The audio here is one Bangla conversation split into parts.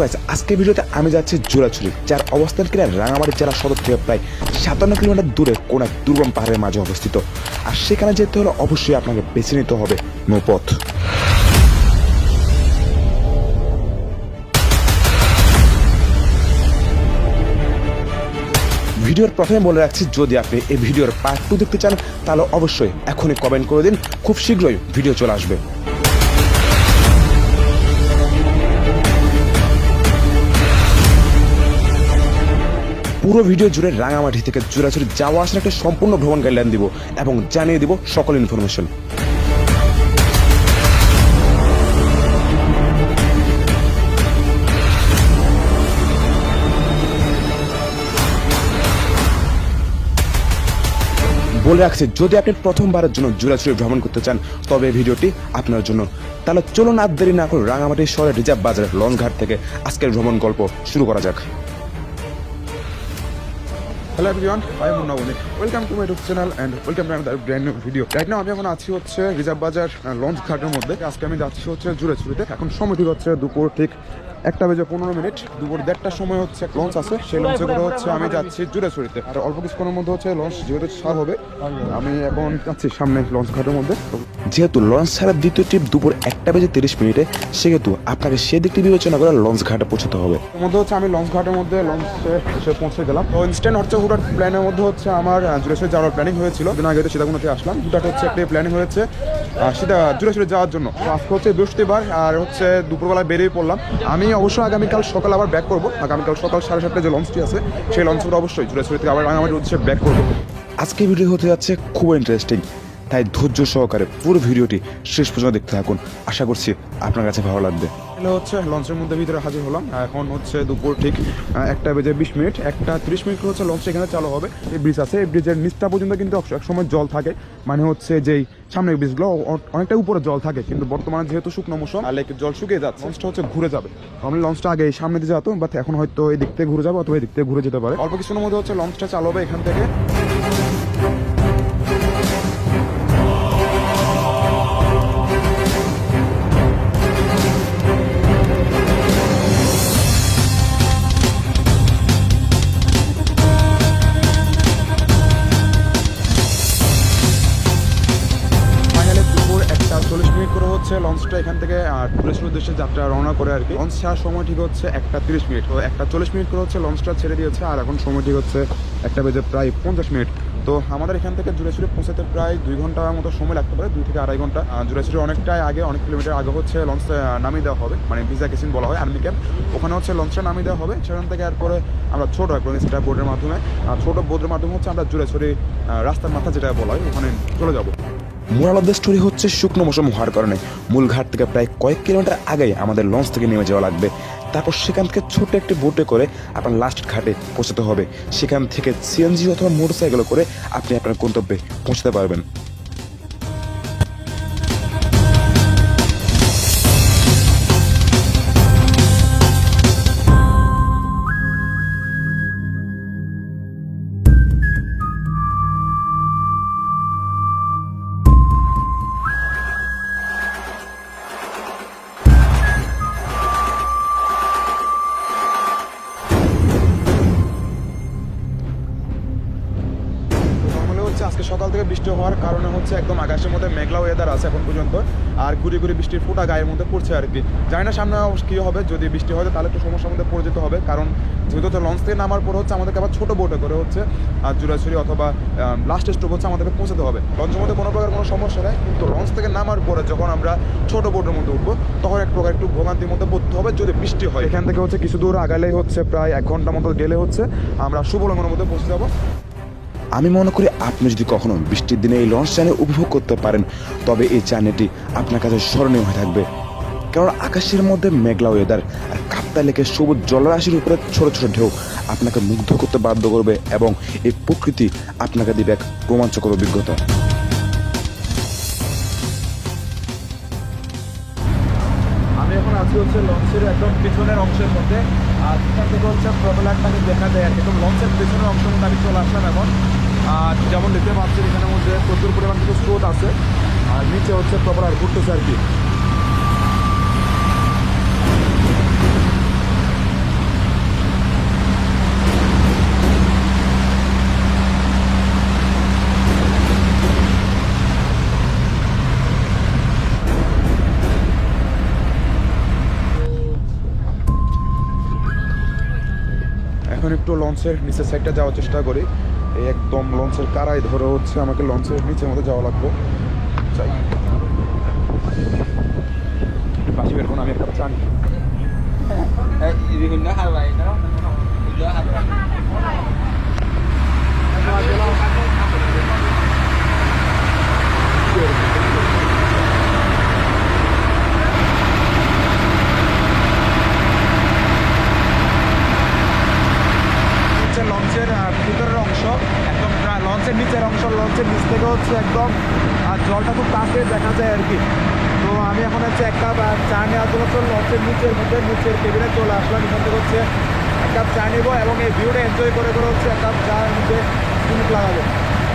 গাইস আজকে ভিডিওতে আমি যাচ্ছি জোড়াছুরি যার অবস্থান কিনা রাঙামাটি জেলা সদর থেকে প্রায় সাতান্ন কিলোমিটার দূরে কোন এক দুর্গম পাহাড়ের মাঝে অবস্থিত। আর সেখানে যেতে হলে অবশ্যই আপনাকে বেছে নিতে হবে নৌপথ। ভিডিওর প্রথমে বলে রাখছি, যদি আপনি এই ভিডিওর পার্ট টু দেখতে চান, তাহলে অবশ্যই এখনই কমেন্ট করে দিন। খুব শীঘ্রই ভিডিও চলে আসবে। পুরো ভিডিও জুড়ে রাঙামাটি থেকে জোড়াছড়ি যাওয়া আসার একটা সম্পূর্ণ ভ্রমণ গাইডলাইন দিব এবং জানিয়ে দিব সকল ইনফরমেশন বলে রাখছি, যদি আপনি প্রথমবারের জন্য জোড়াছড়ি ভ্রমণ করতে চান, তবে ভিডিওটি আপনার জন্য। তাহলে চলুন আর দেরি না করে রাঙামাটি শহরের রিজার্ভ বাজার লঞ্চঘাট থেকে আজকের ভ্রমণ গল্প শুরু করা যাক। Hello everyone I am Munna Banik welcome to my YouTube channel and welcome to আমাদের brand new video right now আমি এখন আছি হচ্ছে রিজার্ভ বাজার লঞ্চ ঘাটের মধ্যে। আজকে আমি যাচ্ছি হচ্ছে জুড়ে ছুরিতে এখন সময় ঠিক হচ্ছে দুপুর ঠিক একটা বেজে পনেরো মিনিট দুপুর দেড়টার সময় হচ্ছে লঞ্চ আছে। সেই লঞ্চে করে হচ্ছে আমি যাচ্ছি জুড়ে ছুরিতে আর অল্প কিছুক্ষণের মধ্যে হচ্ছে লঞ্চ যেহেতু ছাড় হবে আমি এখন যাচ্ছি সামনে লঞ্চ ঘাটের মধ্যে। যেহেতু লঞ্চ ছাড়ার দ্বিতীয় ট্রিপ দুপুর একটা বেজে তিরিশ মিনিটে সেহেতু আপনাকে সেদিকটি বিবেচনা করে লঞ্চ ঘাটে পৌঁছতে হবে। মধ্যে হচ্ছে আমি লঞ্চ ঘাটের মধ্যে লঞ্চে এসে পৌঁছে গেলাম। তো ইনস্ট্যান্ট হচ্ছে হুটার প্ল্যানের মধ্যে হচ্ছে আমার জুড়েশ্বরে যাওয়ার প্ল্যানিং হয়েছিল। দিন আগে সীতাকুণ্ডতে আসলাম। হুটার হচ্ছে একটা প্ল্যানিং হয়েছে সেটা জুড়েশ্বরে যাওয়ার জন্য। আজকে হচ্ছে বৃহস্পতিবার আর হচ্ছে দুপুরবেলায় বেরিয়ে পড়লাম। আমি অবশ্যই আগামীকাল সকাল আবার ব্যাক করব। আগামীকাল সকাল সাড়ে সাতটায় যে লঞ্চটি আছে, সেই লঞ্চটা অবশ্যই। জুড়েশ্বরী থেকে আবার রাঙামাটির উদ্দেশ্যে ব্যাক করব। আজকে ভিডিও হতে যাচ্ছে খুব ইন্টারেস্টিং তাই ধৈর্য সহকারে পুরো ভিডিওটি শেষ পর্যন্ত দেখতে থাকুন। আশা করছি আপনার কাছে ভালো লাগবে। তাহলে হচ্ছে লঞ্চের মধ্যে ভিতরে হাজির হলাম। এখন হচ্ছে দুপুর ঠিক একটা বেজে বিশ মিনিট একটা তিরিশ মিনিট হচ্ছে লঞ্চ এখানে চালু হবে। এই ব্রিজ আছে। এই ব্রিজের নিচটা পর্যন্ত কিন্তু এক সময় জল থাকে। মানে হচ্ছে যেই সামনের ব্রিজগুলো অনেকটা উপরে জল থাকে কিন্তু বর্তমানে যেহেতু শুকনো মৌসুম আর লেকের জল শুকিয়ে যাচ্ছে? লঞ্চটা হচ্ছে ঘুরে যাবে। আমি লঞ্চটা আগে সামনে দিয়ে যেত বাট এখন হয়তো এই দিক থেকে ঘুরে যাবে অথবা এই দিক থেকে ঘুরে যেতে পারে। অল্প কিছুর মধ্যে হচ্ছে লঞ্চটা চালু হবে এখান থেকে। লঞ্চটা এখান থেকে টুরিস্টের উদ্দেশ্যে যাত্রা রওনা করে আর কি। লঞ্চ ছাড়ার সময় ঠিক হচ্ছে একটা তিরিশ মিনিট। তো একটা চল্লিশ মিনিট করে হচ্ছে লঞ্চটা ছেড়ে দিয়েছে, আর এখন সময় ঠিক হচ্ছে একটা বেজে প্রায় পঞ্চাশ মিনিট। তো আমাদের এখান থেকে জুড়েছুড়ে পৌঁছাতে প্রায় দুই ঘণ্টার মতো সময় লাগতে পারে, দুই থেকে আড়াই ঘণ্টা। জুড়েছুড়ে অনেকটাই আগে, অনেক কিলোমিটার আগে হচ্ছে লঞ্চ নামিয়ে দেওয়া হবে মানে ভিজা কেসিন বলা হয় আর্মি ক্যাম্প ওখানে হচ্ছে লঞ্চটা নামিয়ে দেওয়া হবে, সেখান থেকে এরপরে আমরা ছোট একটা স্টার বোর্ডের মাধ্যমে আর ছোট বোর্ডের মাধ্যমে হচ্ছে আমরা জুড়েছুড়ি রাস্তার মাথা যেটা বলা হয়, ওখানে চলে যাব। মোরাল অফ দ্য স্টোরি হচ্ছে শুকনো মৌসুম হওয়ার কারণে। মূল ঘাট থেকে প্রায় কয়েক কিলোমিটার আগেই আমাদের লঞ্চ থেকে নেমে যাওয়া লাগবে। তারপর সেখান থেকে ছোট একটি বোটে করে আপনার লাস্ট ঘাটে পৌঁছাতে হবে। সেখান থেকে সিএনজি অথবা মোটরসাইকেল করে আপনি আপনার গন্তব্যে পৌঁছতে পারবেন। ঘুরে ঘুরে বৃষ্টির ফোটা গায়ের মধ্যে পড়ছে আর কি। জানি না সামনে কী হবে, যদি বৃষ্টি হয় তাহলে একটু সমস্যার মধ্যে পড়ে যেতে হবে। কারণ যেহেতু হচ্ছে লঞ্চ থেকে নামার পর হচ্ছে আমাদেরকে আবার ছোটো বোটে করে হচ্ছে আর জুরাছড়ি অথবা লাস্ট স্টপ হচ্ছে আমাদেরকে পৌঁছাতে হবে। লঞ্চের মধ্যে কোনো প্রকার কোনো সমস্যা নেই, কিন্তু লঞ্চ থেকে নামার পরে যখন আমরা ছোট বোটের মধ্যে উঠবো, তখন এক প্রকার একটু ভোগান্তির মধ্যে পড়তে হবে যদি বৃষ্টি হয়। এখান থেকে হচ্ছে কিছু দূর আগালেই হচ্ছে প্রায় এক ঘণ্টা মতো গেলে হচ্ছে আমরা সুবলঙ্গনের মধ্যে পৌঁছে যাব। আমি মনে করি আপনি যদি কখনো বৃষ্টির দিনে এই লঞ্চ জার্নি উপভোগ করতে পারেন, তবে এই চ্যানেলটি আপনার কাছে স্মরণীয় হয়ে থাকবে। কারণ আকাশের মধ্যে মেঘলা ওয়েদার আর কাপ্তা লেকে সবুজ জলরাশির উপরে ছোট ছোট ঢেউ আপনাকে মুগ্ধ করতে বাধ্য করবে এবং এই প্রকৃতি আপনাকে দিবে এক রোমাঞ্চকর অভিজ্ঞতা। আমি হচ্ছে লঞ্চের একদম পিছনের অংশের মধ্যে। আর এখান থেকে হচ্ছে প্রবলারটাকে দেখা যায় আর কি। একদম লঞ্চের পিছনের অংশের মধ্যে আমি চলে আসলাম এখন। আর যেমন দেখতে পাচ্ছেন, এখানের মধ্যে প্রচুর পরিমাণ কিছু স্রোত আছে। আর নিচে হচ্ছে প্রবলার ঘুরতেছে আর কি। লঞ্চের নিচের সাইডটা যাওয়ার চেষ্টা করি। এই একদম লঞ্চের কারাই ধরে হচ্ছে আমাকে লঞ্চের নিচের মধ্যে যাওয়া লাগবে। চাই পাশে বের আমি একটা চান। nó লঞ্চের ভিতরের অংশ, একদম লঞ্চের নিচের অংশ, লঞ্চের নিচ থেকে হচ্ছে একদম, আর জলটা খুব কাছে দেখা যায় আর কি। তো আমি এখন হচ্ছে এক কাপ চা নেওয়ার জন্য লঞ্চের নিচের মধ্যে নিচের কেবিনে চলে আসলাম। এখান থেকে হচ্ছে এক কাপ চা নেব এবং এই ভিউটা এনজয় করে করে হচ্ছে এক কাপ চা মধ্যে স্টুপ লাগাবো।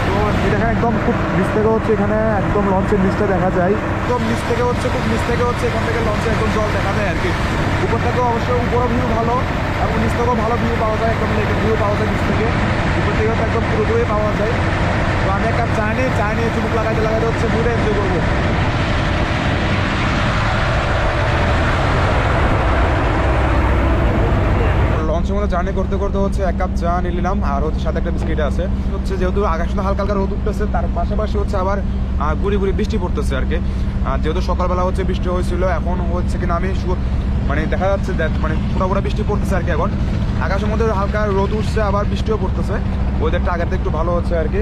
তো এটা একদম খুব নিচ থেকে হচ্ছে এখানে একদম লঞ্চের নিচটা দেখা যায়। একদম নিচ থেকে হচ্ছে, খুব নিচ থেকে হচ্ছে এখান থেকে লঞ্চে একদম জল দেখা যায় আর কি। উপর থেকেও অবশ্যই উপরও ভিউ ভালো। এবং নিচ থেকেও ভালো ভিউ পাওয়া যায়, একদম লেকের ভিউ পাওয়া যায় নিচ থেকে। উপর থেকে একদম পুরোপুরি পাওয়া যায়। তো আমি এক কাপ চা নিয়ে চা নিয়ে চুমুক লাগাইতে লাগাইতে হচ্ছে ভিউটা এনজয় করব। লঞ্চের মধ্যে জার্নি করতে করতে হচ্ছে এক কাপ চা নিলাম, আর হচ্ছে সাথে একটা বিস্কিট আছে। হচ্ছে যেহেতু আকাশে হালকা হালকা রোদ উঠতেছে, তার পাশাপাশি হচ্ছে আবার গুড়ি গুড়ি বৃষ্টি পড়তেছে আর কি। যেহেতু সকালবেলা হচ্ছে বৃষ্টি হয়েছিল, এখন হচ্ছে কিনা আমি মানে দেখা যাচ্ছে that মানে ফোটা ফোটা বৃষ্টি পড়তেছে আর কি এখন। আকাশের মধ্যে হালকা রোদ উঠছে, আবার বৃষ্টিও পড়তেছে। ওয়েদারটা থেকে একটু ভালো হচ্ছে আর কি।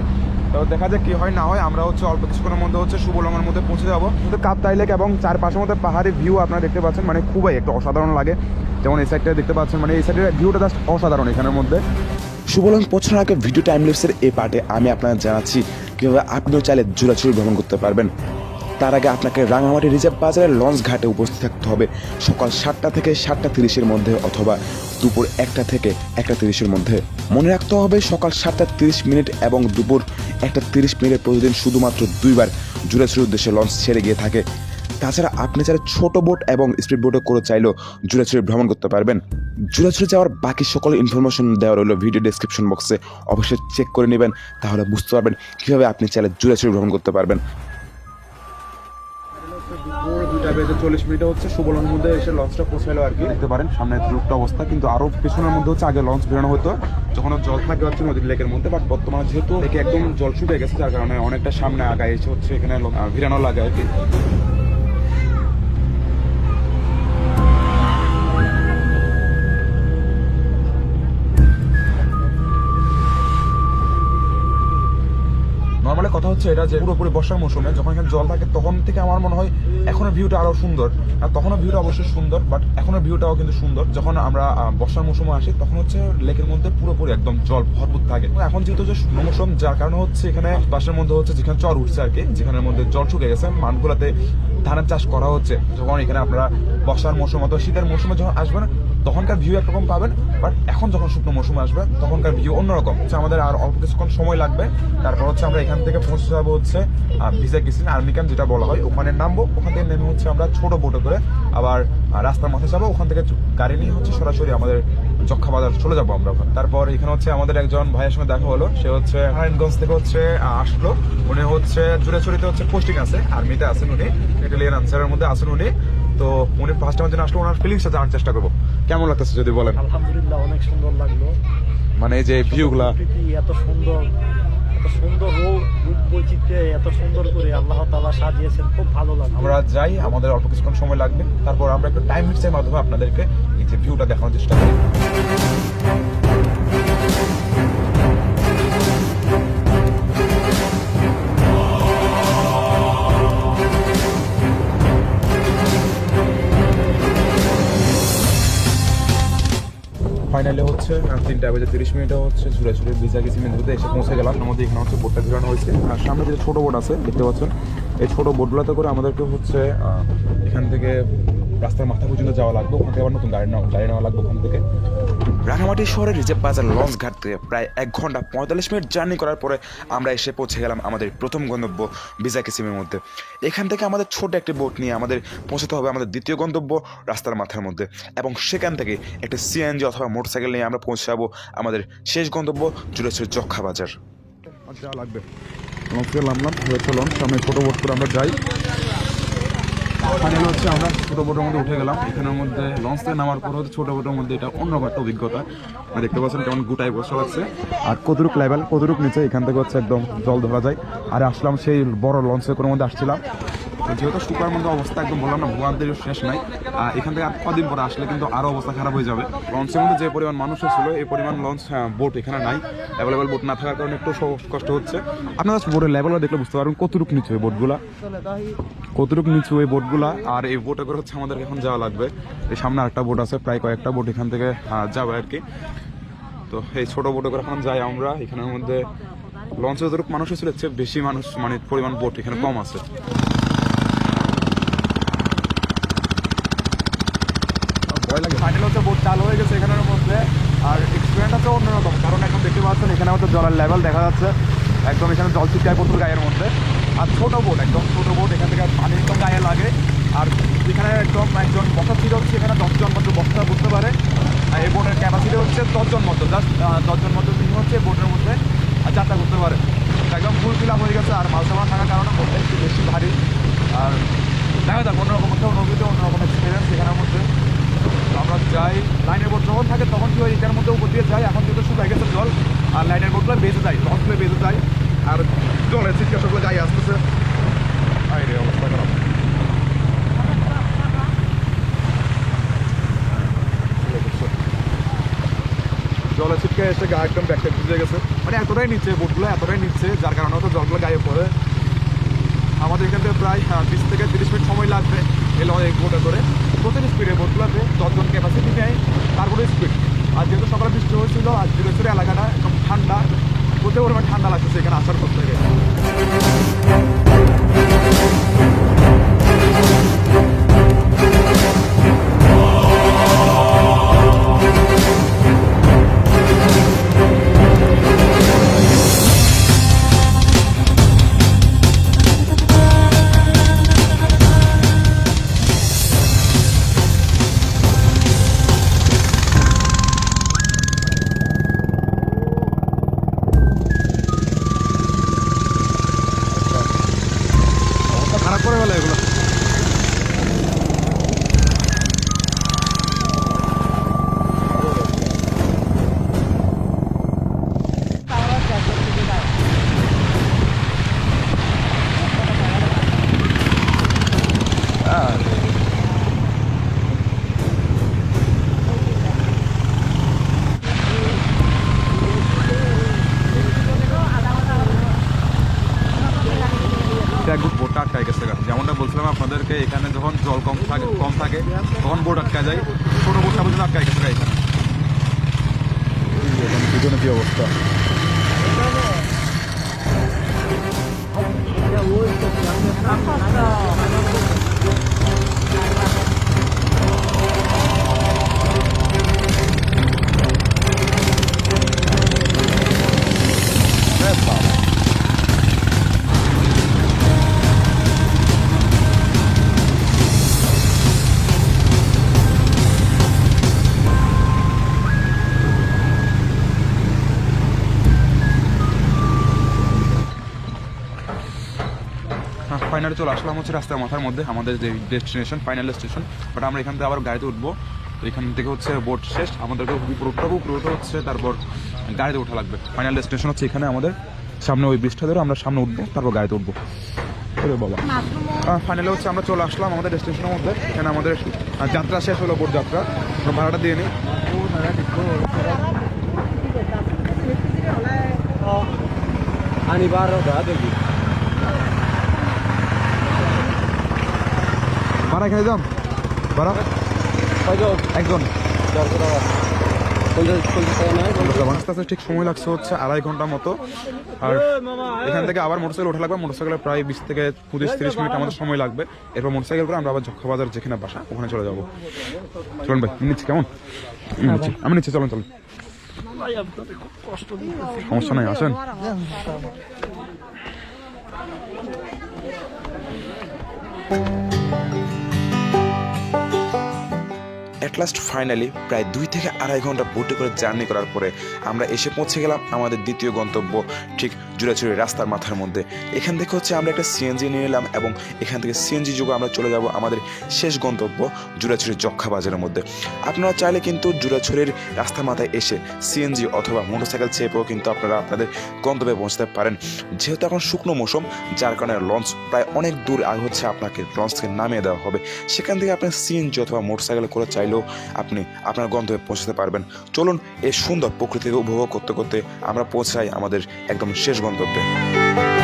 তো দেখা যাক কি হয়, না হয় আমরা হচ্ছে অল্প কিছুক্ষণের মধ্যে হচ্ছে শুভলঙ্গের মধ্যে পৌঁছে যাব। কিন্তু কাপ্তাই লেক এবং চারপাশের মধ্যে পাহাড়ি ভিউ আপনারা দেখতে পাচ্ছেন মানে খুবই একটা অসাধারণ লাগে। যেমন এই সাইডটা দেখতে পাচ্ছেন মানে এই সাইডের ভিউটা জাস্ট অসাধারণ এখানের মধ্যে। সুবলং পৌঁছানোর আগে ভিডিও টাইম লিপসের এই পার্টে আমি আপনাদের জানাচ্ছি, কীভাবে আপনিও চাইলে জোড়াছুড়ি ভ্রমণ করতে পারবেন। তার আগে আপনাকে রাঙামাটি রিজার্ভ বাজারের লঞ্চ ঘাটে উপস্থিত থাকতে হবে। সকাল সাতটা থেকে সাতটা তিরিশের মধ্যে অথবা দুপুর একটা থেকে একটা তিরিশের মধ্যে। মনে রাখতে হবে, সকাল সাতটা তিরিশ মিনিট এবং দুপুর একটা তিরিশ মিনিটে প্রতিদিন শুধুমাত্র দুইবার জোড়াছুড়ির উদ্দেশ্যে লঞ্চ ছেড়ে গিয়ে থাকে। তাছাড়া আপনি চাইলে ছোট বোট এবং স্পিড বোটে করে চাইলেও জোড়াছুড়ি ভ্রমণ করতে পারবেন। জোড়াছুড়ি যাওয়ার বাকি সকল ইনফরমেশন দেওয়া রইল ভিডিও ডেসক্রিপশন বক্সে অবশ্যই চেক করে নেবেন, তাহলে বুঝতে পারবেন কীভাবে আপনি চাইলে জোড়াছুড়ি ভ্রমণ করতে পারবেন। দুইটা বেজে চল্লিশ মিনিটে হচ্ছে, সুবলন মধ্যে এসে লঞ্চটা পৌঁছালো আর কি। দেখতে পারেন, সামনে লুকটা অবস্থা, কিন্তু আরও পেছনের মধ্যে হচ্ছে আগে লঞ্চ বেরোনো হতো, যখন জল থাকে হচ্ছে নদীর লেকের মধ্যে বাট বর্তমানে যেহেতু লেকে একদম জল শুকিয়ে গেছে, যার কারণে অনেকটা সামনে আগায় এসে হচ্ছে এখানে ভিড়ানো লাগে আর কি। কথা হচ্ছে এটা যে পুরোপুরি বর্ষার মৌসুমে যখন এখানে জল থাকে, তখন থেকে আমার মনে হয় এখনও ভিউটা আরও সুন্দর। আর তখনও ভিউটা অবশ্যই সুন্দর বাট এখনও ভিউটাও কিন্তু সুন্দর। যখন আমরা বর্ষার মৌসুমে আসি, তখন হচ্ছে লেকের মধ্যে পুরোপুরি একদম জল ভরপুর থাকে। এখন যেহেতু যে শুকনো মৌসুম, যার কারণে হচ্ছে এখানে বাসের মধ্যে হচ্ছে যেখানে চর উঠছে আর কি যেখানের মধ্যে জল শুকিয়ে গেছে, মাঠগুলোতে ধানের চাষ করা হচ্ছে। যখন এখানে আপনারা বর্ষার মৌসুম অথবা শীতের মৌসুমে যখন আসবেন, তখনকার ভিউ একরকম পাবেন বাট এখন যখন শুকনো মৌসুম আসবে, তখনকার ভিউ অন্যরকম। আমাদের আর অল্প কিছুক্ষণ সময় লাগবে, তারপর হচ্ছে আমরা এখান থেকে পৌঁছে যাব হচ্ছে ভিজা কিসিন আর্মি ক্যাম্প যেটা বলা হয় ওখানে নামবো ওখান থেকে নেমে হচ্ছে আমরা ছোট বোটে করে আবার রাস্তার মাথায় যাব ওখান থেকে গাড়ি নিয়ে হচ্ছে সরাসরি আমাদের যক্ষা বাজার চলে যাব আমরা ওখানে। তারপর এখানে হচ্ছে আমাদের একজন ভাইয়ের সঙ্গে দেখা হলো সে হচ্ছে নারায়ণগঞ্জ থেকে হচ্ছে আসলো। উনি হচ্ছে জুড়েছড়িতে হচ্ছে পোস্টিং আছে আর্মিতে আছেন উনি ইটালিয়ান আনসারের মধ্যে আছেন উনি। তো উনি ফার্স্ট টাইমের জন্য আসলো ওনার ফিলিংসটা জানার চেষ্টা করব। কেমন লাগতেছে যদি বলেন? আলহামদুলিল্লাহ অনেক সুন্দর লাগল। মানে এই যে ভিউগুলা এত সুন্দর। এত সুন্দর বৈচিত্র্যে এত সুন্দর করে আল্লাহ সাজিয়েছেন, খুব ভালো আমরা যাই, আমাদের অল্প কিছুক্ষণ সময় লাগবে। তারপর আমরা একটু টাইম মিটসের মাধ্যমে আপনাদেরকে এই ভিউটা দেখানোর চেষ্টা করি। ফাইনালি হচ্ছে তিনটা বেজে তিরিশ মিনিটে হচ্ছে ঝুড়ে ঝুড়ে ভিজা গেছি মেদিনীপুরতে এসে পৌঁছে গেলাম। আমাদের এখানে হচ্ছে বোটটা ঘুরানো হয়েছে। আর সামনে যে ছোটো বোট আছে, দেখতে পাচ্ছেন, এই ছোটো বোটগুলোতে করে আমাদেরকে হচ্ছে এখান থেকে রাস্তার মাথা পর্যন্ত যাওয়া লাগবে। ওখান থেকে আবার নতুন গাড়ি নেওয়া গাড়ি নেওয়া লাগবে ওখান থেকে। রাঙামাটি শহরের রিজার্ভ বাজার লঞ্চ ঘাট থেকে প্রায় এক ঘণ্টা পঁয়তাল্লিশ মিনিট জার্নি করার পরে আমরা এসে পৌঁছে গেলাম আমাদের প্রথম গন্তব্য বিজা কিসিমের মধ্যে। এখান থেকে আমাদের ছোট একটি বোট নিয়ে আমাদের পৌঁছাতে হবে আমাদের দ্বিতীয় গন্তব্য রাস্তার মাথার মধ্যে এবং সেখান থেকে একটি সিএনজি অথবা মোটরসাইকেল নিয়ে আমরা পৌঁছে যাব আমাদের শেষ গন্তব্য জুড়েছে যক্ষা বাজার। যা লাগবে। লঞ্চ নামলাম লঞ্চ, সামনে ছোট বোট করে আমরা যাই। ফাইনাল হচ্ছে আমরা ছোটো বোটের মধ্যে উঠে গেলাম। এখানের মধ্যে লঞ্চ থেকে নামার পর হচ্ছে ছোটো বোটের মধ্যে এটা অন্য একটা অভিজ্ঞতা। আর দেখতে পাচ্ছেন কেমন গোটায় বসে আছে আর কতটুক লেভেল কতটুক নিচে, এখান থেকে হচ্ছে একদম জল ধরা যায়। আর আসলাম সেই বড় লঞ্চের কোনো মধ্যে আসছিলাম। যেহেতু শুকার মধ্যে অবস্থা একদম বললাম না ভুয়ান্তের শেষ নাই। এখান থেকে কদিন পরে আসলে কিন্তু আরও অবস্থা খারাপ হয়ে যাবে। লঞ্চের মধ্যে যে পরিমাণ মানুষ ছিল এই পরিমাণ লঞ্চ বোট এখানে নাই। অ্যাভেলেবেল বোট না থাকার কারণে একটু কষ্ট হচ্ছে। আপনারা বোটের লেভেলটা দেখলে বুঝতে পারবেন কতটুকু নিচু এই বোটগুলা কতটুকু নিচু এই বোটগুলা আর এই বোটে করে হচ্ছে আমাদের এখন যাওয়া লাগবে। এই সামনে আরেকটা বোট আছে প্রায় কয়েকটা বোট এখান থেকে আহ, যাবে আর কি। তো এই ছোট বোটে করে এখন যাই আমরা। এখানের মধ্যে লঞ্চে যতটুকু মানুষ ছিল চেয়ে বেশি মানুষ মানে পরিমাণ বোট এখানে কম আছে। ভয় লাগে ফাইনাল হচ্ছে? বোট চালু হয়ে গেছে এখানের মধ্যে। আর এক্সপিরিয়েন্স আছে অন্যরকম। কারণ এখন দেখতে পাচ্ছেন এখানে হচ্ছে জলের লেভেল দেখা যাচ্ছে। একদম এখানে জল ছিটকায় প্রচুর গায়ের মধ্যে। আর ছোট বোট একদম ছোট বোট এখান থেকে পানি একদম গায়ে লাগে। আর এখানে একদম একজন বসার ছিল হচ্ছে এখানে দশজন মতো বসা করতে পারে আর এই বোটের ক্যাপাসিটি হচ্ছে দশজন মতো। জাস্ট দশজন মতো তিনি হচ্ছে বোটের মধ্যে আহ, যাত্রা করতে পারে একদম ফুল ফিল হয়ে গেছে। আর মাল সামান থাকার কারণে বোটটা একটু বেশি ভারী। আর দেখা যাক অন্যরকম একটা অনুভূতি অন্যরকম এক্সপিরিয়েন্স এখানের মধ্যে। আমরা যাই, লাইনের বোট যখন থাকে তখন কি হয়, এটার মধ্যে উপর দিয়ে যাই, এখন যেহেতু শুকাই গেছে জল, আর লাইনের বোটগুলো বেঁচে যায় লঞ্চগুলো বেঁচে যায়, আর জলের চিৎকারগুলো যাই আসতেছে। আই রে, অবস্থা খারাপ। জলের ছিটকে এসে গা একদম ব্যাকটা ভিজে গেছে। মানে এতটাই নিচ্ছে বোটগুলো, এতটাই নিচ্ছে যার কারণে হয়তো জলগুলো গায়ে পড়ে। আমাদের এখান থেকে প্রায় বিশ থেকে তিরিশ মিনিট সময় লাগবে এলো এক বোটে করে। প্রচুর স্পিডে বোটগুলোতে যতজন ক্যাপাসিটি নেয়, তারপরে স্পিড আর যেহেতু সকালে বৃষ্টি হয়েছিল আর ধীরে এলাকাটা একদম ঠান্ডা, প্রচুর পরিমাণ ঠান্ডা লাগছে সেখানে আসার পর থেকে। করে ফেলে এগুলো। চলে আসলাম হচ্ছে রাস্তার মাথার মধ্যে, আমাদের যে ডেস্টিনেশন ফাইনাল স্টেশন বাট আমরা এখান থেকে আবার গাড়িতে উঠবো। তো এখান থেকে হচ্ছে বোট শেষ, আমাদেরকে হবে উপরে হচ্ছে, তারপর গাড়িতে ওঠা লাগবে। ফাইনাল ডেস্টিনেশন হচ্ছে এখানে আমাদের সামনে ওই ব্রিজটা ধরে আমরা সামনে উঠবো, তারপর গাড়িতে উঠবো। ওরে বাবা। ফাইনালি হচ্ছে আমরা চলে আসলাম আমাদের ডেস্টিনেশনের মধ্যে, এখানে আমাদের যাত্রা শেষ হলো বোট যাত্রা। ভাড়াটা দিয়ে নিই। আনি বারো দেখি ভাড়া এখানে যান ভাড়া? একজন। আস্তে ঠিক সময় লাগছে হচ্ছে আড়াই ঘণ্টা মতো। আর এখান থেকে আবার মোটরসাইকেল ওঠা লাগবে মোটরসাইকেলে প্রায় বিশ থেকে পঁচিশ তিরিশ মিনিট আমাদের সময় লাগবে। এরপর মোটরসাইকেল করে আমরা আবার যক্ষা বাজার যেখানে বাসা ওখানে চলে যাব। চলুন ভাই নিচ্ছি কেমন? আমি নিচ্ছি। আমি নিচ্ছি চলুন চলুন। সমস্যা নাই আসেন। অ্যাট লাস্ট ফাইনালি প্রায় দুই থেকে আড়াই ঘণ্টা বোটে করে জার্নি করার পরে আমরা এসে পৌঁছে গেলাম আমাদের দ্বিতীয় গন্তব্য, ঠিক জুড়াচুরি রাস্তার মাথার মধ্যে। এখান থেকে হচ্ছে আমরা একটা সিএনজি নিয়ে এলাম এবং এখান থেকে সিএনজি যুগে আমরা চলে যাব আমাদের শেষ গন্তব্য জুড়াছড়ির যক্ষা বাজারের মধ্যে। আপনারা চাইলে কিন্তু জুড়াছড়ির রাস্তার মাথায় এসে সিএনজি অথবা মোটরসাইকেল চেপেও কিন্তু আপনারা আপনাদের গন্তব্যে পৌঁছতে পারেন। যেহেতু এখন শুকনো মৌসুম, যার কারণে লঞ্চ প্রায় অনেক দূর আগে হচ্ছে আপনাকে লঞ্চ থেকে নামিয়ে দেওয়া হবে। সেখান থেকে আপনি সিএনজি অথবা মোটরসাইকেল করে চাইলেও আপনি আপনার গন্তব্যে পৌঁছতে পারবেন। চলুন এই সুন্দর প্রকৃতিকে উপভোগ করতে করতে আমরা পৌঁছাই আমাদের একদম শেষ গন্তব্যে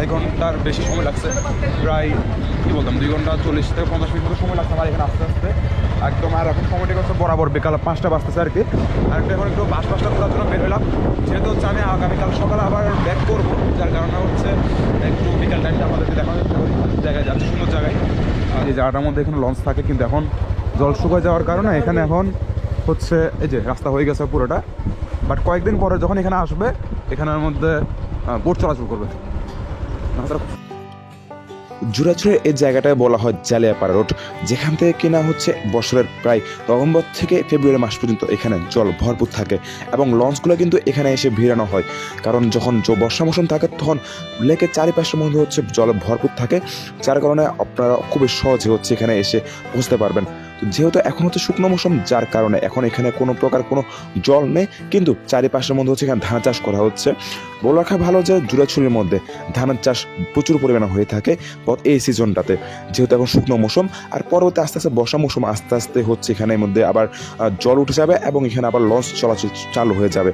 আড়াই ঘণ্টার বেশি সময় লাগছে। প্রায়, কী বলতাম, দুই ঘণ্টা চল্লিশ থেকে পঞ্চাশ মিনিট মতো সময় লাগছে আমার এখানে আস্তে আস্তে। একদম, আর এখন সময়টা হচ্ছে বরাবর, বিকাল পাঁচটা বাজতেছে আর কি। আর এখন একটু বাস বাসটা করার জন্য বের হলাম। যেহেতু হচ্ছে আমি আগামীকাল সকালে আবার ব্যাক করব, যার কারণে হচ্ছে একটু বিকাল টাইমটা আমাদেরকে দেখা যাচ্ছে জায়গায় যাচ্ছে, সুন্দর জায়গায়। আর এই জায়গাটার মধ্যে এখানে লঞ্চ থাকে, কিন্তু এখন জল শুকায় যাওয়ার কারণে এখানে এখন হচ্ছে এই যে রাস্তা হয়ে গেছে পুরোটা। বাট কয়েকদিন পরে যখন এখানে আসবে, এখানের মধ্যে বোট চলাচল করবে। জুরাছড়ের এই জায়গাটায় বলা হয় জালিয়াপাড়া রোড, যেখান থেকে কিনা হচ্ছে বছরের প্রায় নভেম্বর থেকে ফেব্রুয়ারি মাস পর্যন্ত এখানে জল ভরপুর থাকে এবং লঞ্চগুলো কিন্তু এখানে এসে ভিড়ানো হয়। কারণ যখন বর্ষা মৌসুম থাকে, তখন লেকের চারিপাশের মধ্যে হচ্ছে জল ভরপুর থাকে, যার কারণে আপনারা খুবই সহজে হচ্ছে এখানে এসে পৌঁছতে পারবেন। যেহেতু এখন হচ্ছে শুকনো মৌসুম, যার কারণে এখন এখানে কোনো প্রকার কোনো জল নেই। কিন্তু চারিপাশের মধ্যে হচ্ছে এখানে ধান চাষ করা হচ্ছে। বলে রাখা ভালো যে জুরাছড়ির মধ্যে ধানের চাষ প্রচুর পরিমাণে হয়ে থাকে এই সিজনটাতে যেহেতু এখন শুকনো মৌসুম, আর পরবর্তী আস্তে আস্তে বর্ষা মৌসুম আস্তে আস্তে হচ্ছে এখানের মধ্যে আবার জল উঠে যাবে এবং এখানে আবার লঞ্চ চলাচল চালু হয়ে যাবে।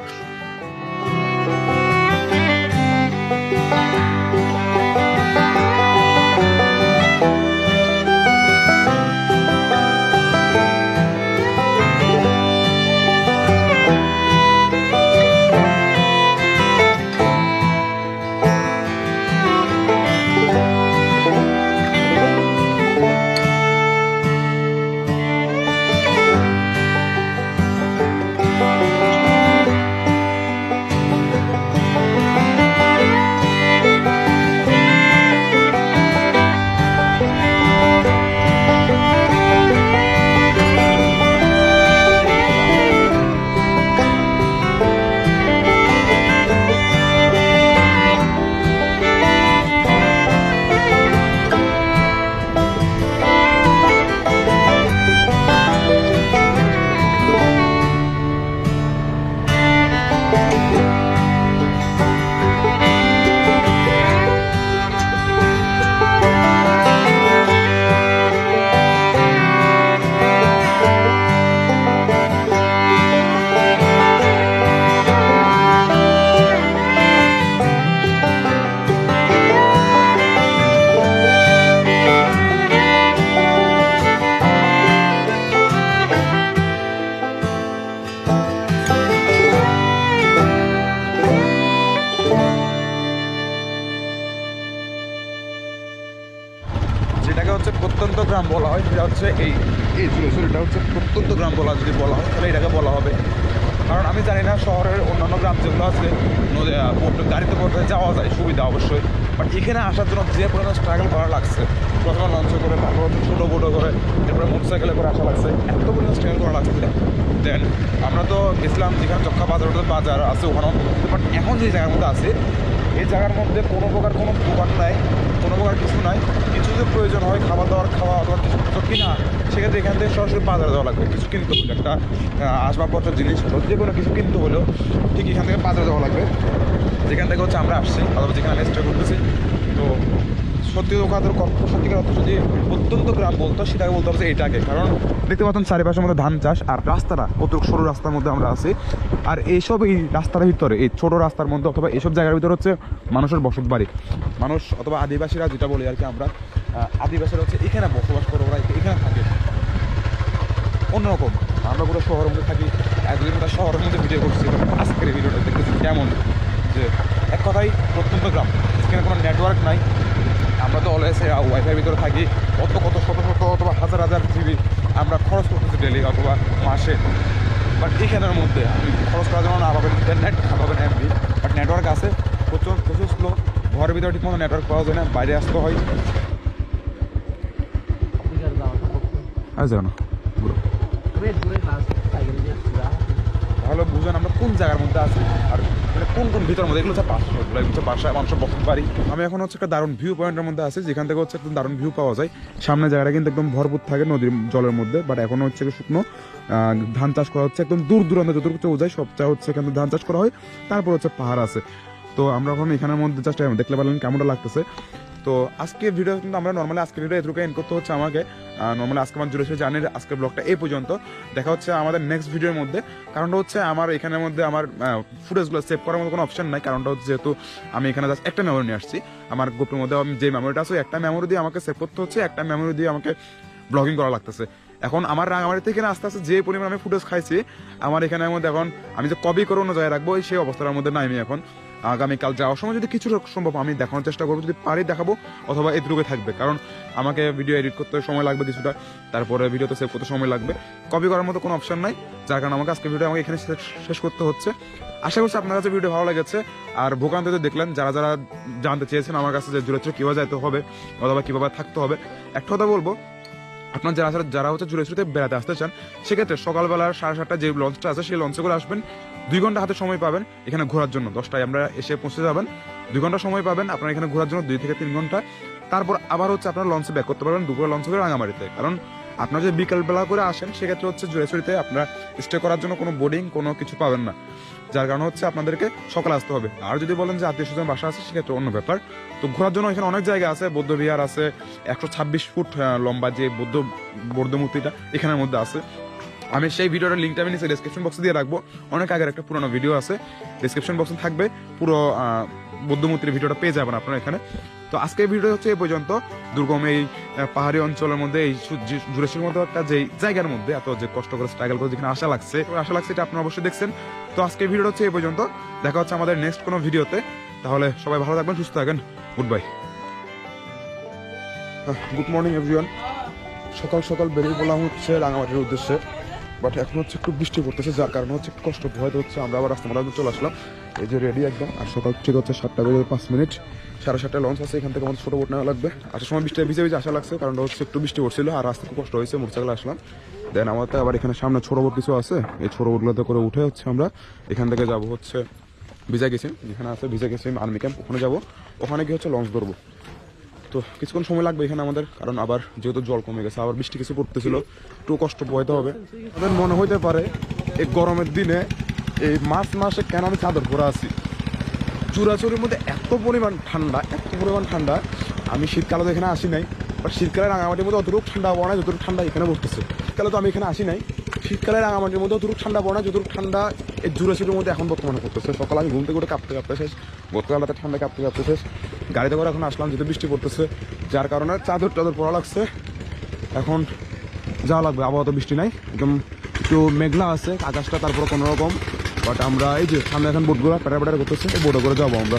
হচ্ছে এই এই জুলেশ্বরীটা হচ্ছে প্রত্যন্ত গ্রাম বলা যদি বলা হয়, তাহলে এটাকে বলা হবে। কারণ আমি জানি না শহরের অন্যান্য গ্রাম যেগুলো আছে গাড়িতে বোটে যাওয়া যায়, সুবিধা অবশ্যই। বাট এখানে আসার জন্য যে পরিমাণ স্ট্রাগল করা লাগছে, প্রথমে লঞ্চে করে, তারপর হচ্ছে ছোটো বোটো করে তারপরে মোটরসাইকেলে করে আসা লাগছে, এত পরিমাণ স্ট্রাগল করা লাগছে। দেন আমরা তো গেছিলাম যেখানে চক্কা বাজার বাজার আছে ওখানেও। বাট এখন যে জায়গার মধ্যে আছে, এই জায়গার মধ্যে কোনো প্রকার কোনো দোকান নাই। কোনো প্রকার কিছু নাই। কিছু যদি প্রয়োজন হয়, খাবার দাবার খাওয়া অথবা কিছু কিনা, সেক্ষেত্রে এখান থেকে সরাসরি বাজারে যাওয়া লাগবে। কিছু কিনতে হলে একটা আসবাবপত্র, জিনিস যে কোনো কিছু কিনতে হলেও ঠিক এখান থেকে বাজারে যাওয়া লাগবে। যেখান থেকে হচ্ছে আমরা আসছি, অথবা যেখানে আমি স্টে করতেছি। তো ওখানের সত্যিকার অর্থ যদি অত্যন্ত গ্রাম বলতো, সেটাকে বলতে যে এটাকে কারণ দেখতে পাচ্ছেন চারিপাশের মধ্যে ধান চাষ আর রাস্তাটা কত সরু রাস্তার মধ্যে আমরা আছি। আর এইসব এই রাস্তার ভিতরে, এই ছোট রাস্তার মধ্যে অথবা এইসব জায়গার ভিতরে হচ্ছে মানুষের বসত বাড়ি মানুষ অথবা আদিবাসীরা যেটা বলি আর কি আমরা আদিবাসীরা হচ্ছে এখানে বসবাস করে, ওরা এখানে থাকে। অন্যরকম। আমরা পুরো শহরের মধ্যে থাকি একদিন আমরা শহরের মধ্যে ভিডিও করছি আজকের ভিডিওটা দেখতেছি কেমন, যে এক কথাই প্রত্যন্ত গ্রাম। এখানে কোনো নেটওয়ার্ক নাই আমরা তো অলওয়েজ ওয়াইফাই ভিতরে থাকি। কত কত শত শত অথবা হাজার হাজার জিবি আমরা খরচ করতেছি ডেলি অথবা মাসে। বাট এখানের মধ্যে আপনি খরচ করার জন্য না পাবেন ইন্টারনেট না পাবেন এমবি বাট নেটওয়ার্ক আছে, প্রচুর প্রচুর স্লো ঘরের ভিতরে ঠিক মতো নেটওয়ার্ক পাওয়া যায় না, বাইরে আসতে হয়। তাহলে বুঝেন আমরা কোন জায়গার মধ্যে আছি। আর কোন কোন ভিতরের মধ্যে? এগুলো হচ্ছে বাসা, এগুলো হচ্ছে বাসায় মানুষের বসত বাড়ি। আমি এখন হচ্ছে একটা দারুণ ভিউ পয়েন্টের মধ্যে আছি, যেখান থেকে হচ্ছে একদম দারুণ ভিউ পাওয়া যায়। সামনে জায়গাটা কিন্তু একদম ভরপুর থাকে নদীর জলের মধ্যে বাট এখন হচ্ছে শুকনো ধান চাষ করা হচ্ছে, একদম দূর দূরান্ত যতটুকু চৌ যায় সবটা হচ্ছে এখানে ধান চাষ করা হয়। তারপর হচ্ছে পাহাড় আছে। তো আমরা এখন এখানের মধ্যে জাস্ট দেখতে পারলাম কেমনটা লাগতেছে। তো আজকে ভিডিও কিন্তু আমরা নর্মালি আজকে ভিডিও এটুকু এন করতে হচ্ছে আমাকে। নর্মালি আজকে আমার জুড়ে জানি আজকের ব্লগটা এই পর্যন্ত। দেখা হচ্ছে আমাদের নেক্সট ভিডিওর মধ্যে। কারণটা হচ্ছে আমার এখানের মধ্যে আমার ফুটেজগুলো সেভ করার মতো কোনো অপশন নাই। কারণটা হচ্ছে যেহেতু আমি এখানে জাস্ট একটা মেমোরি নিয়ে আসছি। আমার গ্রুপের মধ্যে আমি যে মেমোরিটা আছে একটা মেমোরি দিয়ে আমাকে সেভ করতে হচ্ছে, একটা মেমোরি দিয়ে আমাকে ব্লগিং করা লাগতেছে। এখন আমার রাঙামাটি থেকে এখানে আস্তে আস্তে যে পরিমাণ আমি ফুটেজ খাইছি, আমার এখানের মধ্যে এখন আমি যে কবি করে অন্য জায়গায় রাখব, সেই অবস্থার মধ্যে নাই আমি এখন। আগামীকাল যাওয়ার সময় যদি কিছু সম্ভব আমি দেখানোর চেষ্টা করব। যদি পারি, দেখাবো, অথবা এটুকুই থাকবে। কারণ আমাকে ভিডিও এডিট করতে সময় লাগবে কিছুটা, তারপরে ভিডিও তো সেভ করতে সময় লাগবে। কপি করার মতো কোনো অপশন নাই, যার কারণে আমাকে আজকে ভিডিও আমাকে এখানে শেষ- করতে হচ্ছে। আশা করছি আপনার কাছে ভিডিও ভালো লেগেছে। আর ভোগান্তিতে দেখলেন, যারা যারা জানতে চেয়েছেন আমার কাছে যে জুড়ে কীভাবে যেতে হবে, অথবা কীভাবে থাকতে হবে, একটা কথা বলব আপনার যারা যারা- হচ্ছে শুরুতে বেড়াতে আসতে চান, সেক্ষেত্রে সকালবেলা সাড়ে সাতটা যে লঞ্চটা আছে, সেই লঞ্চে করে আসবেন। দুই ঘণ্টা হাতে সময় পাবেন এখানে ঘোরার জন্য। দশটায় আমরা এসে পৌঁছে যাবেন। দুই ঘণ্টা সময় পাবেন আপনার এখানে ঘোরার জন্য, দুই থেকে তিন ঘণ্টা। তারপর আবার হচ্ছে আপনার লঞ্চে ব্যাক করতে পারবেন, দুপুরে লঞ্চ করে রাঙামাটিতে। কারণ আপনারা যদি বিকালবেলা করে আসেন, সেক্ষেত্রে হচ্ছে জুড়েছড়িতে আপনারা স্টে করার জন্য কোনো বোর্ডিং কোনো কিছু পাবেন না। যার কারণে হচ্ছে আপনাদেরকে সকালে আসতে হবে। আর যদি বলেন যে আত্মীয় স্বজন বাসা আছে, সেক্ষেত্রে অন্য ব্যাপার। তো ঘোরার জন্য এখানে অনেক জায়গা আছে, বৌদ্ধ বিহার আছে, একশো ছাব্বিশ ফুট লম্বা যে বৌদ্ধ বৌদ্ধ মূর্তিটা এখানের মধ্যে আছে। আমি সেই ভিডিওটার লিঙ্কটা আমি নিচে ডিসক্রিপশন বক্সে দিয়ে রাখব। অনেক আগের একটা পুরোনো ভিডিও আছে। ডিসক্রিপশন বক্সে থাকবে, পুরো বৌদ্ধ মূর্তির ভিডিওটা পেয়ে যাবেন আপনারা এখানে। তো আজকের ভিডিও হচ্ছে এই পর্যন্ত। দুর্গম এই পাহাড়ি অঞ্চলের মধ্যে, এই জুরেশের মতো একটা যে জায়গার মধ্যে এত যে কষ্ট করে স্ট্রাগল করে যেখানে আশা লাগছে আশা লাগছে এটা আপনারা অবশ্যই দেখছেন। তো আজকের ভিডিও হচ্ছে এই পর্যন্ত। দেখা হচ্ছে আমাদের নেক্সট কোনো ভিডিওতে। তাহলে সবাই ভালো থাকবেন, সুস্থ থাকবেন। Good bye good morning everyone সকাল সকাল বেরিয়ে পড়লাম হচ্ছে রাঙামাটির উদ্দেশ্যে। বাট এখন হচ্ছে একটু বৃষ্টি পড়তেছে, যার কারণে হচ্ছে একটু কষ্ট, ভয় হচ্ছে আমরা আবার রাস্তা মারা চলে আসলাম। এই যে রেডি একদম, আর সকাল ঠিক হচ্ছে সাতটা বেজে পাঁচ মিনিট। সাড়ে সাতটায় লঞ্চ আছে, এখান থেকে আমাদের ছোটো বোট নেওয়া লাগবে। আসার সময় বৃষ্টি, ভিজে ভিজে আসা লাগছে, কারণ হচ্ছে একটু বৃষ্টি পড়ছিল আর রাস্তা খুব কষ্ট হয়েছে, মোটরসাইকেল আসলাম। দেন আমাদের আবার এখানে সামনে ছোটো বোট কিছু আছে, এই ছোটো বোটগুলোতে করে উঠে হচ্ছে আমরা এখান থেকে যাব হচ্ছে ভিজা গেছি যেখানে আছে ভিজা গেছি আর্মি ক্যাম্প ওখানে যাব। ওখানে গিয়ে হচ্ছে লঞ্চ ধরবো। তো কিছুক্ষণ সময় লাগবে এখানে আমাদের, কারণ আবার যেহেতু জল কমে গেছে, আবার বৃষ্টি কিছু পড়তেছিল একটু কষ্ট বইতে হবে। আমাদের মনে হইতে পারে এই গরমের দিনে এই মার্চ মাসে কেন আমি চাদর পরে আছি? চুরাচুরির মধ্যে এত পরিমাণ ঠান্ডা, এত পরিমাণ ঠান্ডা, আমি শীতকালে তো এখানে আসি নাই। শীতকালে রাঙামাটির মধ্যে অতটুকু ঠান্ডা পড়ে না যতটুকু ঠান্ডা এখানে পড়তেছে তাহলে তো আমি এখানে আসি নাই। শীতকালে রাঙামাটির মধ্যে অতটুকু ঠান্ডা পড়ে না যতটুকু ঠান্ডা এই জুরাচুরির মধ্যে এখন বর্তমানে পড়তেছে। সকালে আমি ঘুম থেকে উঠে কাঁপতে কাঁপতে শেষ গতকালটাতে ঠান্ডা কাঁপতে কাঁপতে শেষ, গাড়িতে করে এখন আসলাম যেহেতু বৃষ্টি পড়তেছে, যার কারণে চাদর টাদর পড়া লাগছে। এখন যাওয়া লাগবে আবহাওয়া তো বৃষ্টি নাই, একদম একটু মেঘলা আছে, আকাশটা তারপর কোনো রকম বাট আমরা এই যে সামনে এখন বোটগুলো প্যাটার করতেছে, এই বোটে করে যাব আমরা।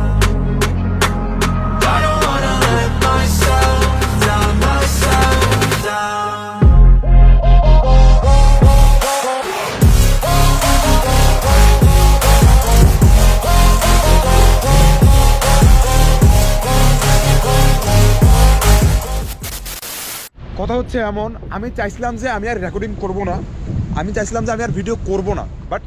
কথা হচ্ছে এমন, আমি চাইছিলাম যে আমি আর রেকর্ডিং করব না, আমি চাইছিলাম যে আমি আর ভিডিও করব না বাট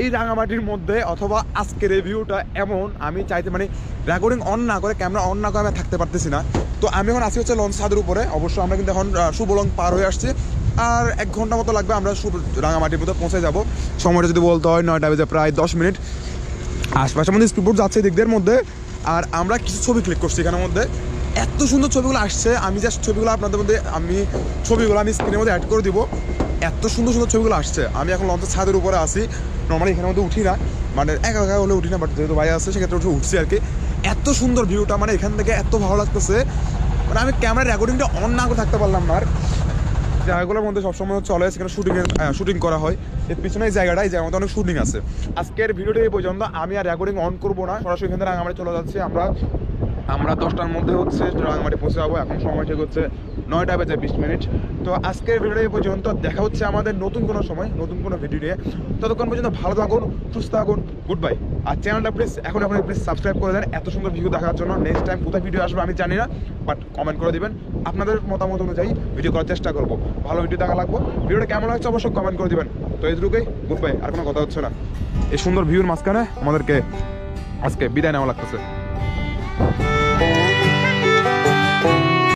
এই রাঙামাটির মধ্যে অথবা আজকের রিভিউটা এমন, আমি চাইতে মানে রেকর্ডিং অন না করে ক্যামেরা অন না করে আমি থাকতে পারতেছি না। তো আমি এখন আসি হচ্ছে লঞ্চ ছাদের উপরে, অবশ্য আমরা কিন্তু এখন শুভলং পার হয়ে আসছি, আর এক ঘণ্টা মতো লাগবে আমরা রাঙামাটির মধ্যে পৌঁছে যাব। সময়টা যদি বলতে হয়, নয়টা বেজে প্রায় দশ মিনিট। আশপাশের মধ্যে স্পিডবোট যাচ্ছে দিকদের মধ্যে, আর আমরা কিছু ছবি ক্লিক করছি এখানের মধ্যে। এত সুন্দর ছবিগুলো আসছে, আমি জাস্ট ছবিগুলো আপনাদের মধ্যে, আমি ছবিগুলো আমি স্ক্রিনের মধ্যে অ্যাড করে দিব। এত সুন্দর সুন্দর ছবিগুলো আসছে। আমি এখন লঞ্চের ছাদের উপরে আসি নর্মালি এখানে মধ্যে উঠি না। মানে একা একা হলে উঠি না বাট যেহেতু ভাই আছে, সেক্ষেত্রে উঠে উঠছি আর কি। এত সুন্দর ভিউটা মানে এখান থেকে এত ভালো লাগতেছে। মানে আমি ক্যামেরা রেকর্ডিংটা অন না করে থাকতে পারলাম না আর। জায়গাগুলোর মধ্যে সবসময় চলে, সেখানে শুটিং শুটিং করা হয়। এর পিছনে এই জায়গাটা এই জায়গার অনেক শুটিং আছে। আজকের ভিডিওটা এই পর্যন্ত। আমি আর রেকর্ডিং অন করব না। সরাসরি এখান থেকে রাঙামাটি চলে যাচ্ছি আমরা। আমরা দশটার মধ্যে হচ্ছে রাঙামাটি পৌঁছে যাব এখন সময় ঠিক হচ্ছে নয়টা বেজে বিশ মিনিট। তো আজকের ভিডিওটা এই পর্যন্ত, দেখা হচ্ছে আমাদের নতুন কোনো সময়, নতুন কোনো ভিডিও নিয়ে। ততক্ষণ পর্যন্ত ভালো থাকুন, সুস্থ থাকুন গুড বাই আর চ্যানেলটা প্লিজ এখন আপনি প্লিজ সাবস্ক্রাইব করে দেন, এত সুন্দর ভিডিও দেখার জন্য। নেক্সট টাইম কোথায় ভিডিও আসবে আমি জানি না বাট কমেন্ট করে দিবেন। আপনাদের মতামত অনুযায়ী ভিডিও করার চেষ্টা করব। ভালো ভিডিও দেখা লাগবো। ভিডিওটা কেমন লাগছে অবশ্যই কমেন্ট করে দিবেন। তো এইটুকুই গুড বাই আর কোনো কথা হচ্ছে না। এই সুন্দর ভিউর মাঝখানে আমাদেরকে আজকে বিদায় নেওয়া লাগতেছে।